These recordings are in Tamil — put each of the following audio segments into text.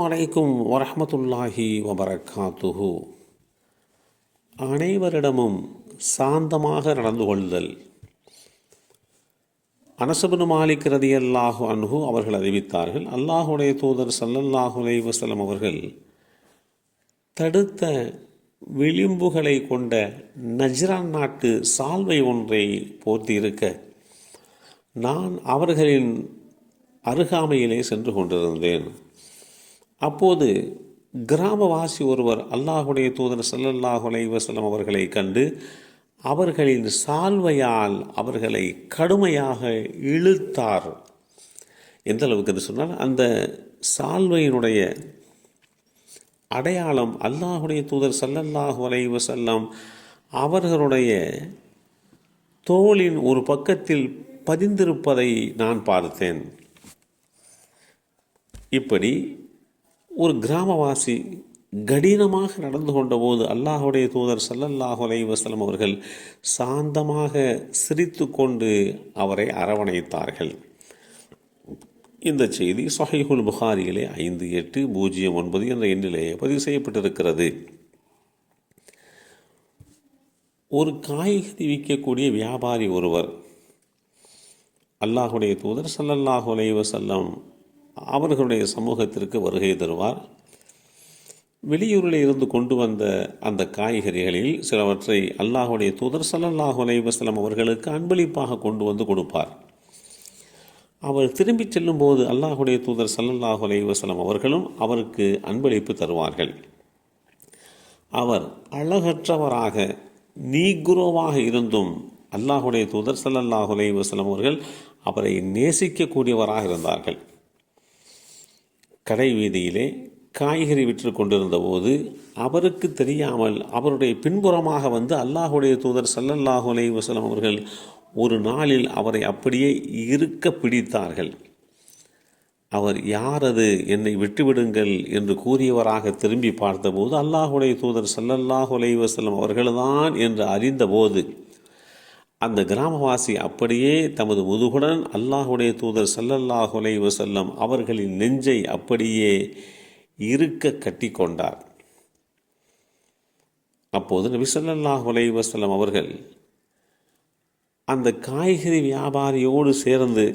வலைக்கும் வரமத்துல்லாஹி வபரகாத்துஹு. அனைவரிடமும் சாந்தமாக நடந்து கொள்தல். அனசபுன் மாலிக் ரதியல்லாஹு அன்ஹு அவர்கள் அறிவித்தார்கள். அல்லாஹுடைய தூதர் சல்லல்லாஹு அலைஹி அவர்கள் தடுத்த விளிம்புகளை கொண்ட நஜ்ரான் நாட்டு சால்வை ஒன்றை போர்த்தியிருக்க நான் அவர்களின் அருகாமையிலே சென்று கொண்டிருந்தேன். அப்போது கிராமவாசி ஒருவர் அல்லாஹுடைய தூதர் ஸல்லல்லாஹு அலைஹி அவர்களை கண்டு அவர்களின் சால்வையால் அவர்களை கடுமையாக இழுத்தார். எந்த அளவுக்கு என்று சொன்னால் அந்த சால்வையினுடைய அடையாளம் அல்லாஹுடைய தூதர் சல்லல்லாஹு அலைவசல்லம் அவர்களுடைய தோளின் ஒரு பக்கத்தில் பதிந்திருப்பதை நான் பார்த்தேன். இப்படி ஒரு கிராமவாசி கடினமாக நடந்து கொண்டபோது அல்லாஹுடைய தூதர் சல்லல்லாஹு அலை வசலம் அவர்கள் சாந்தமாக சிரித்து கொண்டு அவரை அரவணைத்தார்கள். இந்த செய்தி சொஹைஹுல் புகாரியிலே ஐந்து எட்டு பூஜ்ஜியம் ஒன்பது என்ற எண்ணிலே பதிவு செய்யப்பட்டிருக்கிறது. ஒரு காய்கறி விற்கக்கூடிய வியாபாரி ஒருவர் அல்லாஹுடைய தூதர் சல்லல்லாஹு அலைவசல்லம் அவர்களுடைய சமூகத்திற்கு வருகை தருவார். வெளியூரில் இருந்து கொண்டு வந்த அந்த காய்கறிகளில் சிலவற்றை அல்லாஹுடைய தூதர் ஸல்லல்லாஹு அலைவசலம் அவர்களுக்கு அன்பளிப்பாக கொண்டு வந்து கொடுப்பார். அவர் திரும்பிச் செல்லும்போது அல்லாஹுடைய தூதர் சல்லல்லாஹு அலைவசலம் அவர்களும் அவருக்கு அன்பளிப்பு தருவார்கள். அவர் அழகற்றவராக நீக்குரோவாக இருந்தும் அல்லாஹுடைய தூதர் சல்லல்லாஹு அலைவசலம் அவர்கள் அவரை நேசிக்கக்கூடியவராக இருந்தார்கள். கடை வீதியிலே காய்கறி விற்று கொண்டிருந்த போது அவருக்கு தெரியாமல் அவருடைய பின்புறமாக வந்து அல்லாஹுடைய தூதர் சல்லல்லாஹு அலைஹி அவர்கள் ஒரு நாளில் அவரை அப்படியே இருக்க பிடித்தார்கள். அவர் யாரது என்னை விட்டுவிடுங்கள் என்று கூறியவராக திரும்பி பார்த்தபோது அல்லாஹுடைய தூதர் சல்லல்லாஹு அலைஹி வஸல்லம் அவர்கள்தான் என்று அறிந்தபோது அந்த கிராமவாசி அப்படியே தமது முதுகுடன் அல்லாஹுடைய தூதர் ஸல்லல்லாஹு வசல்லம் அவர்களின் நெஞ்சை அப்படியே இருக்க கட்டிக்கொண்டார். அப்போது நபி ஸல்லல்லாஹு வசல்லம் அவர்கள் அந்த காய்கறி வியாபாரியோடு சேர்ந்து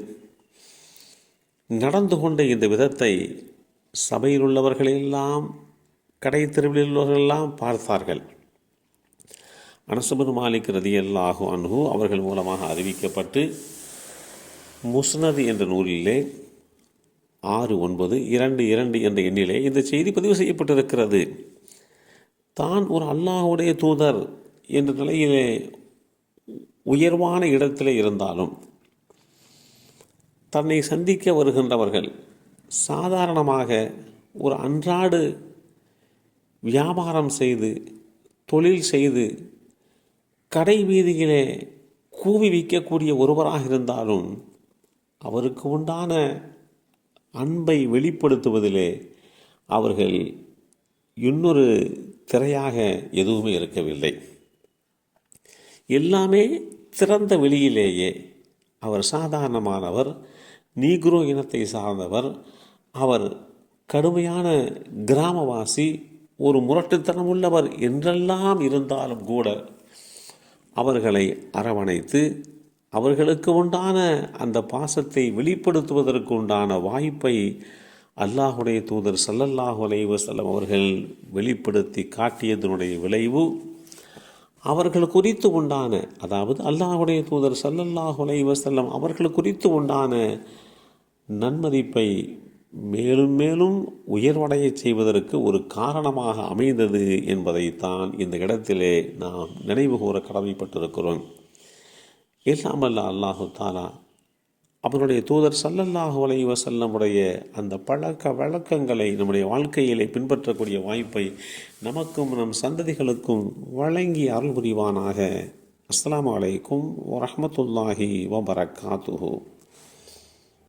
நடந்து கொண்ட இந்த விதத்தை சபையில் உள்ளவர்களெல்லாம் கடை தெருவில் உள்ளவர்களெல்லாம் பார்த்தார்கள். அனசபன் மாலிக் ரதியல்லாஹு அன்ஹு அவர்கள் மூலமாக அறிவிக்கப்பட்டு முஸ்னது என்ற நூலிலே ஆறு ஒன்பது இரண்டு இரண்டு என்ற எண்ணிலே இந்த செய்தி பதிவு செய்யப்பட்டிருக்கிறது. தான் ஒரு அல்லாஹுடைய தூதர் என்ற நிலையிலே உயர்வான இடத்திலே இருந்தாலும் தன்னை சந்திக்க வருகின்றவர்கள் சாதாரணமாக ஒரு அன்றாடு வியாபாரம் செய்து தொழில் செய்து கடை வீதியிலே கூவி விற்கக்கூடிய ஒருவராக இருந்தாலும் அவருக்கு உண்டான அன்பை வெளிப்படுத்துவதிலே அவர்கள் இன்னொரு திரையாக எதுவுமே இருக்கவில்லை. எல்லாமே திறந்த வெளியிலேயே அவர் சாதாரணமானவர் நீக்ரோ இனத்தை சார்ந்தவர் அவர் கடுமையான கிராமவாசி ஒரு முரட்டுத்தனம் உள்ளவர் என்றெல்லாம் இருந்தாலும் கூட அவர்களை அரவணைத்து அவர்களுக்கு உண்டான அந்த பாசத்தை வெளிப்படுத்துவதற்கு உண்டான வாய்ப்பை அல்லாஹுடைய தூதர் சல்லல்லாஹு அலைவசல்லம் அவர்கள் வெளிப்படுத்தி காட்டியதனுடைய விளைவு அவர்கள் குறித்து உண்டான அதாவது அல்லாஹுடைய தூதர் சல்லல்லாஹு அலைவசல்லம் அவர்கள் குறித்து உண்டான நன்மதிப்பை மேலும் மேலும் உயர்வடைய செய்வதற்கு ஒரு காரணமாக அமைந்தது என்பதைத்தான் இந்த இடத்திலே நாம் நினைவு கூற கடமைப்பட்டிருக்கிறோம். இல்லாமல்ல அல்லாஹு தாலா அவருடைய தூதர் சல்லல்லாஹு அலைஹி செல்லமுடைய அந்த பழக்க வழக்கங்களை நம்முடைய வாழ்க்கையிலே பின்பற்றக்கூடிய வாய்ப்பை நமக்கும் நம் சந்ததிகளுக்கும் வழங்கி அருள் புரிவானாக. அஸ்லாம் வலைக்கும் வரமத்துல்லாஹி வபரகாத்துஹு